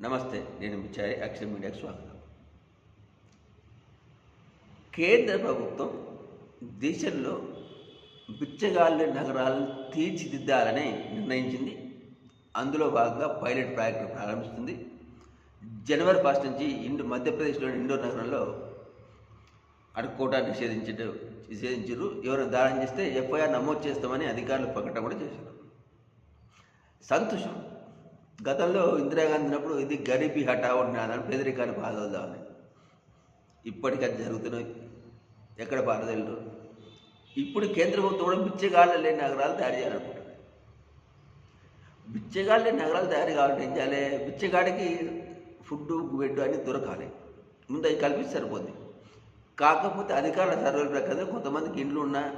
నమస్తే నేను మిచ్చారి యాక్షన్ మీడియాకు స్వాగతం. కేంద్ర ప్రభుత్వం దేశంలో బిచ్చగాళ్ళ నగరాలను తీర్చిదిద్దాలని నిర్ణయించింది. అందులో భాగంగా పైలట్ ప్రాజెక్టు ప్రారంభిస్తుంది. జనవరి ఫస్ట్ నుంచి ఇండో మధ్యప్రదేశ్లోని ఇండోర్ నగరంలో అడుక్కోవటం నిషేధించట నిషేధించారు ఎవరైనా దారం చేస్తే ఎఫ్ఐఆర్ నమోదు చేస్తామని అధికారులు ప్రకటన కూడా చేశారు. సంతోషం. గతంలో ఇందిరాగాంధీ ఉన్నప్పుడు ఇది గరీబీ హఠావో నినాదాన్ని పేదరికాన్ని పాల్గొదామని ఇప్పటికీ అది జరుగుతున్నాయి. ఎక్కడ పారదలు ఇప్పుడు కేంద్ర ప్రభుత్వం కూడా బిచ్చగాళ్ళ లేని నగరాలు తయారు చేయాలనుకుంటుంది. బిచ్చగాళ్ళ లేని నగరాలు తయారు కావాలంటే ఏం చేయాలి? బిచ్చగాడికి ఫుడ్ బెడ్ అన్నీ దొరకాలి. ముందు అవి కల్పిస్తే సరిపోద్ది. కాకపోతే అధికారుల సర్వేల ప్రకారం కొంతమందికి ఇండ్లు ఉన్నా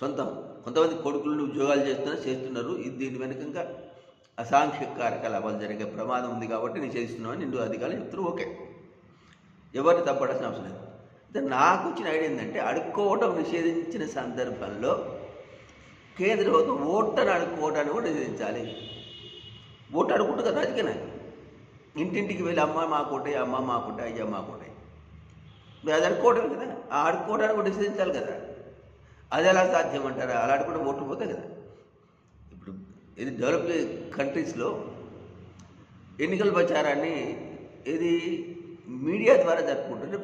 సొంతం. కొంతమంది కొడుకులు ఉద్యోగాలు చేస్తున్నా చేస్తున్నారు. ఇది దీని వెనుక ఇంకా అసాంఘిక కార్యకలాపాలు జరిగే ప్రమాదం ఉంది కాబట్టి నిషేధిస్తున్నామని నిండు అధికారులు చెప్తున్నారు. ఓకే. ఎవరిని తప్పడాల్సిన అవసరం లేదు. అయితే నాకు వచ్చిన ఐడియా ఏంటంటే అడుక్కోవటం నిషేధించిన సందర్భంలో కేంద్ర ప్రభుత్వం ఓటను అడుక్కోవటాన్ని కూడా నిషేధించాలి. ఓటు అడుక్కుంటుంది కదా రాజకీయ నాయకులు. ఇంటింటికి వెళ్ళి అమ్మ మాకుంటాయి అమ్మ మాకుంటాయి అయ్యా మాకుంటాయి మీరు అది అడుక్కోవటం కదా. ఆ అడుక్కోవటాన్ని కూడా నిషేధించాలి కదా. అది ఎలా సాధ్యం అంటారా? అలా అడుక్కుంటే ఓట్లు పోతాయి కదా. ఇది డెవలప్ కంట్రీస్లో ఎన్నికల ప్రచారాన్ని ఇది మీడియా ద్వారా జరుపుకుంటుంది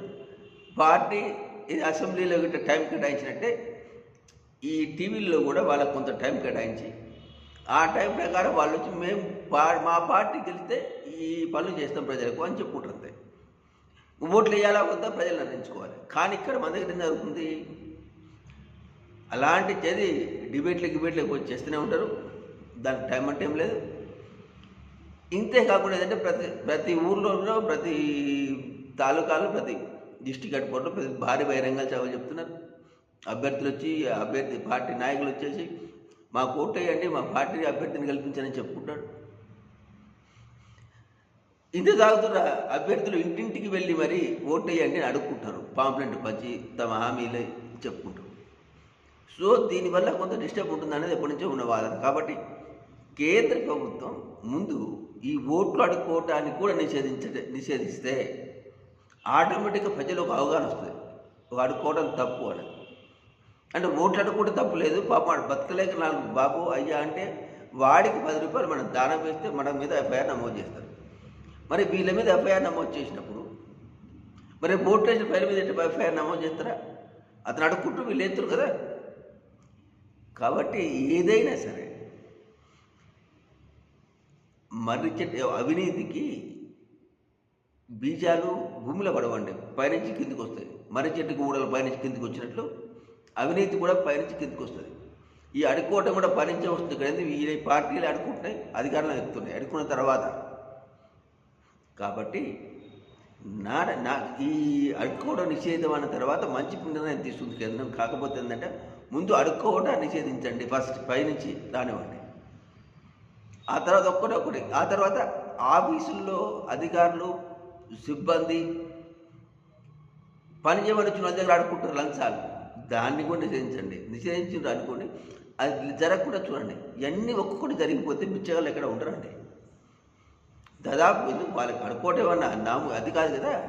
పార్టీ ఇది అసెంబ్లీలో గిట్ట టైం కేటాయించినట్టే ఈ టీవీల్లో కూడా వాళ్ళకు కొంత టైం కేటాయించి ఆ టైం ప్రకారం వాళ్ళు వచ్చి మేము పా మా పార్టీ గెలిస్తే ఈ పనులు చేస్తాం ప్రజలకు అని చెప్పుకుంటారు ఓట్లు వేయాలా వద్దా ప్రజలు నిర్ణయించుకోవాలి. కానీ ఇక్కడ మన దగ్గర ఏం జరుగుతుంది? అలాంటి చేది డిబేట్లు గిబేట్లకు వచ్చి చేస్తూనే ఉంటారు. దానికి టైం అంటే ఏం లేదు. ఇంతే కాకుండా ఏంటంటే ప్రతి ప్రతి ఊర్లో ప్రతి తాలూకాలో ప్రతి డిస్టిక్ హెడ్ క్వార్టర్ ప్రతి భారీ బహిరంగాలు సేవలు చెప్తున్నారు. అభ్యర్థులు వచ్చి అభ్యర్థి పార్టీ నాయకులు వచ్చేసి మా ఓటు మా పార్టీ అభ్యర్థిని కల్పించని చెప్పుకుంటాడు ఇంత తాగుతున్న అభ్యర్థులు ఇంటింటికి వెళ్ళి మరి ఓటేయండి అని అడుక్కుంటారు. పాంప్లెంట్ పంచి తమ హామీలే చెప్పుకుంటారు. సో దీనివల్ల కొంత డిస్టర్బ్ ఉంటుంది అనేది ఎప్పటి నుంచో ఉన్న వాదన. కాబట్టి కేంద్ర ప్రభుత్వం ముందు ఈ ఓట్లు అడుక్కోవటానికి కూడా నిషేధించ నిషేధిస్తే ఆటోమేటిక్గా ప్రజలు ఒక అవగాహన వస్తుంది. ఒక అడుక్కోవడం తప్పు అని. అంటే ఓట్లు అడుక్కోవడం తప్పు లేదు. పాప బతకలేక నాలుగు బాబు అయ్యా అంటే వాడికి పది రూపాయలు మనం దానం వేస్తే మన మీద ఎఫ్ఐఆర్ నమోదు చేస్తారు. మరి వీళ్ళ మీద ఎఫ్ఐఆర్ నమోదు చేసినప్పుడు మరి ఓట్లు వేసిన పేరు మీద ఎఫ్ఐఆర్ నమోదు చేస్తారా? అతను అడుక్కుంటూ వీళ్ళు ఎత్తురు కదా. కాబట్టి ఏదైనా సరే మర్రి చెట్టు అవినీతికి బీజాలు భూమిలో పడవండి. పైనుంచి కిందికి వస్తాయి. మర్రి చెట్టుకు ఊడలు పైనుంచి కిందికి వచ్చినట్లు అవినీతి కూడా పైనుంచి కిందికి వస్తుంది. ఈ అడుక్కోవటం కూడా పైనుంచే వస్తుంది. ఇక్కడ ఈ పార్టీలు అడుక్కుంటున్నాయి అధికారులు ఎక్కుతున్నాయి అడుక్కున్న తర్వాత. కాబట్టి నా నా ఈ అడుక్కోవడం నిషేధం అన్న తర్వాత మంచి నిర్ణయం తీసుకుంది కేంద్రం. కాకపోతే ఏంటంటే ముందు అడుక్కోవడం నిషేధించండి ఫస్ట్ పైనుంచి రానివ్వండి. ఆ తర్వాత ఒక్కటి ఒక్కటి ఆ తర్వాత ఆఫీసుల్లో అధికారులు సిబ్బంది పని చేయమని వచ్చిన దగ్గర ఆడుకుంటారు లంచాలు. దాన్ని కూడా నిషేధించండి. నిషేధించారు అనుకోండి అది జరగకుండా చూడండి. ఇవన్నీ ఒక్కొక్కటి జరిగిపోతే బిచ్చగాళ్ళు ఎక్కడ ఉండరండి దాదాపు ఎందుకు వాళ్ళకి అడుకోవటం ఏమన్నా నాము అది కాదు కదా?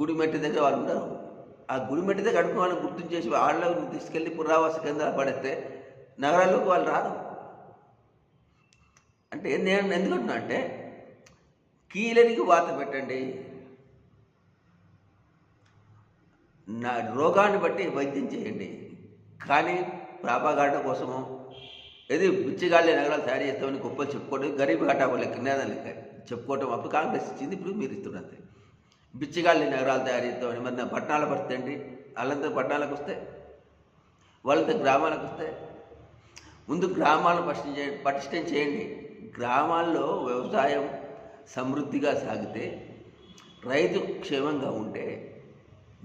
గుడి మెట్టి దగ్గర వాళ్ళు ఉండరు. ఆ గుడి మెట్టి దగ్గర అడుకుని వాళ్ళని గుర్తుంచేసి వాళ్ళని తీసుకెళ్ళి పునరావాస కేంద్రాలు పడేస్తే నగరాల్లోకి వాళ్ళు రారు. అంటే నేను ఎందుకంటున్నా అంటే కీలనికి వాత పెట్టండి. నా రోగాన్ని బట్టి వైద్యం చేయండి. కానీ ప్రాపగాట కోసము ఏది బిచ్చిగాళ్ళే నగరాలు తయారు చేస్తామని గొప్పలు చెప్పుకోవడం గరీబ్ ఘటాబో లెక్క నినాదం లెక్క చెప్పుకోవటం అప్పుడు కాంగ్రెస్ ఇచ్చింది ఇప్పుడు మీరు ఇస్తున్నది బిచ్చిగాళ్ళని నగరాలు తయారు చేస్తామని మరి నా పట్టణాల పరిస్థితి అండి వాళ్ళంతా పట్టణాలకు వస్తే వాళ్ళంతా గ్రామాలకు వస్తే ముందు గ్రామాలను పటిష్టం చేయండి పటిష్టం చేయండి గ్రామాల్లో వ్యవసాయం సమృద్ధిగా సాగితే రైతు క్షేమంగా ఉంటే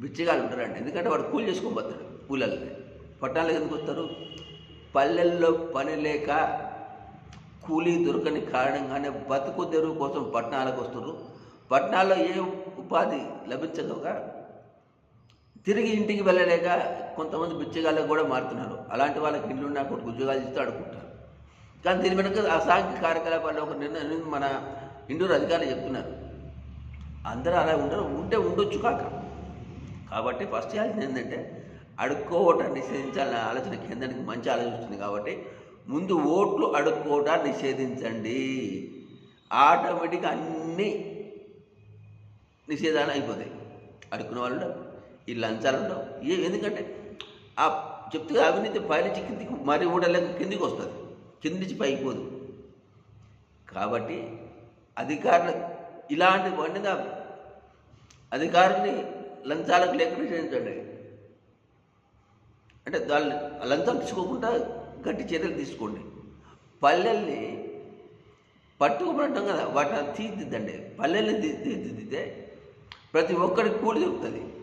బిచ్చగాళ్ళు ఉంటారండి. ఎందుకంటే వాడు కూలి చేసుకొని పోతాడు కూలల్లో పట్టణాలకు ఎందుకు వస్తారు? పల్లెల్లో పని లేక కూలీ దొరకని కారణంగానే బతుకు తెరువు కోసం పట్టణాలకు వస్తారు పట్టణాల్లో ఏ ఉపాధి లభించక తిరిగి ఇంటికి వెళ్ళలేక కొంతమంది బిచ్చగాళ్ళకు కూడా మారుతున్నారు. అలాంటి వాళ్ళకి ఇల్లు నాకు ఉద్యోగాలు ఇస్తూ అడుగుంటారు కానీ దీని వెనుక అసాంఘిక కార్యకలాపాల్లో ఒక నిర్ణయం మన ఇండోర్ అధికారులు చెప్తున్నారు. అందరూ అలా ఉండరు ఉంటే ఉండొచ్చు కాక. కాబట్టి ఫస్ట్ చేయాల్సింది ఏంటంటే అడుక్కోవటాన్ని నిషేధించాలనే ఆలోచన కేంద్రానికి మంచి ఆలోచన వస్తుంది కాబట్టి ముందు ఓట్లు అడుక్కోవటాన్ని నిషేధించండి. ఆటోమేటిక్గా అన్నీ నిషేధాలు అయిపోతాయి. అడుక్కునే వాళ్ళు ఉండరు ఈ లంచాలు ఉండవు. ఎందుకంటే ఆ చెప్తే అవినీతి పైనుంచి కిందికి మరి ఊడలేక కిందికి వస్తుంది. కింది నుంచి పైకి పోదు. కాబట్టి అధికారులు ఇలాంటి వండిన అధికారుల్ని లంచాలకు లేకుండా చేయించండి. అంటే దాన్ని లంచం తీసుకోకుండా గట్టి చర్యలు తీసుకోండి. పల్లెల్ని పట్టుకోమంటాం కదా వాటిని తీర్చిద్దండి పల్లెల్ని తీ- ప్రతి ఒక్కరికి కూలి దొరుకుతుంది.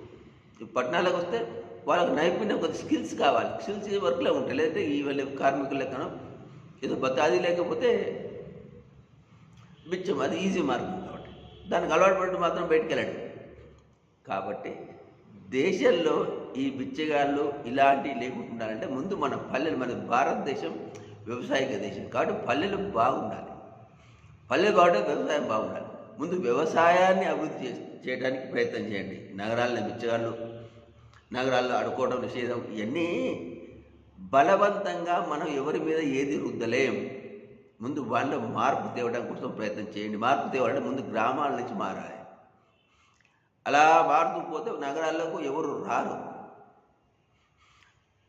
పట్టణాలకు వస్తే వాళ్ళకి నైపుణ్యం కొద్ది స్కిల్స్ కావాలి. స్కిల్స్ వర్క్లో ఉంటాయి. లేదంటే ఈ వాళ్ళ కార్మికుల లెక్కన ఏదో బతాది లేకపోతే బిచ్చం అది ఈజీ మార్గం కాబట్టి దానికి అలవాటు పడి మాత్రం బయటికి వెళ్ళాడు. కాబట్టి దేశంలో ఈ బిచ్చగాళ్ళు ఇలాంటివి లేకుండా ఉండాలంటే ముందు మన పల్లెలు మన భారతదేశం వ్యవసాయక దేశం. కాబట్టి పల్లెలు బాగుండాలి. పల్లెలు బాగుంటే వ్యవసాయం బాగుండాలి. ముందు వ్యవసాయాన్ని అభివృద్ధి చేయడానికి ప్రయత్నం చేయండి. నగరాల్లో బిచ్చగాళ్ళు నగరాల్లో అడుకోవడం నిషేధం ఇవన్నీ బలవంతంగా మనం ఎవరి మీద ఏది రుద్దలేం. ముందు వాళ్ళ మార్పు తేవడం కోసం ప్రయత్నం చేయండి. మార్పు తేవాలంటే ముందు గ్రామాల నుంచి మారాలి. అలా మారుతూ పోతే నగరాల్లోకి ఎవరు రారు.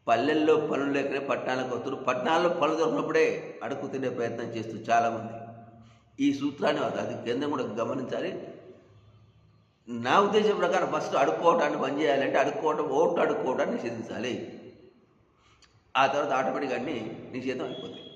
పల్లెల్లో పనులు లేకనే పట్టణాలకు వస్తారు. పట్టణాల్లో పనులు దొరికినప్పుడే అడుగు తినే ప్రయత్నం చేస్తూ చాలామంది. ఈ సూత్రాన్ని అది కేంద్రం కూడా గమనించాలి. నా ఉద్దేశం ప్రకారం ఫస్ట్ అడుక్కోవటాన్ని పని చేయాలంటే అడుక్కోవటం ఓట్లు అడుక్కోవటాన్ని నిషేధించాలి. ఆ తర్వాత ఆటోమేటిక్గా అన్నీ నీ జీతం అయిపోతాయి.